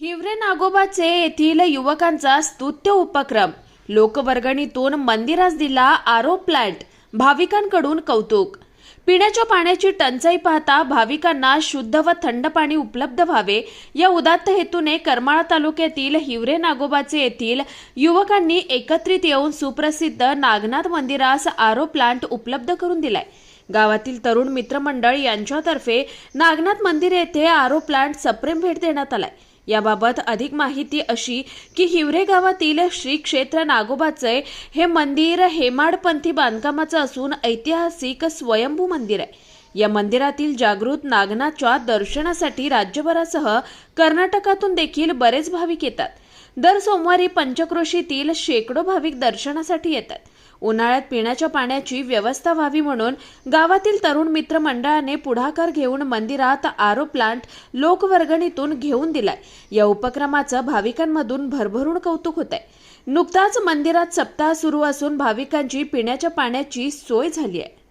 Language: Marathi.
हिवरे नागोबाचे येथील युवकांचा स्तुत्य उपक्रम. लोकवर्गणीतून मंदिरास दिला आरो प्लांट भाविकांकडून कौतुक. पिण्याच्या पाण्याची टंचाई पाहता भाविकांना शुद्ध व थंड पाणी उपलब्ध व्हावे या उदात्त हेतूने करमाळा तालुक्यातील हिवरे नागोबाचे येथील युवकांनी एकत्रित येऊन सुप्रसिद्ध नागनाथ मंदिरास आरो प्लांट उपलब्ध करून दिलाय. गावातील तरुण मित्रमंडळ यांच्यातर्फे नागनाथ मंदिर येथे आरो प्लांट सप्रेम भेट देण्यात आलाय. याबाबत अधिक माहिती अशी की हिवरे गावातील श्री क्षेत्र नागोबाचे हे मंदिर हेमाडपंथी बांधकामाचं असून ऐतिहासिक स्वयंभू मंदिर आहे. या मंदिरातील जागृत नागनाथच्या दर्शनासाठी राज्यभरासह कर्नाटकातून देखील बरेच भाविक येतात. दर सोमवारी पंचक्रोशीतील शेकडो भाविक दर्शनासाठी येतात. उन्हाळ्यात पिण्याच्या पाण्याची व्यवस्था व्हावी म्हणून गावातील तरुण मित्र मंडळाने पुढाकार घेऊन मंदिरात आरो प्लांट लोकवर्गणीतून घेऊन दिलाय. या उपक्रमाचं भाविकांमधून भरभरून कौतुक होत आहे नुकताच मंदिरात सप्ताह सुरू असून भाविकांची पिण्याच्या पाण्याची सोय झाली आहे.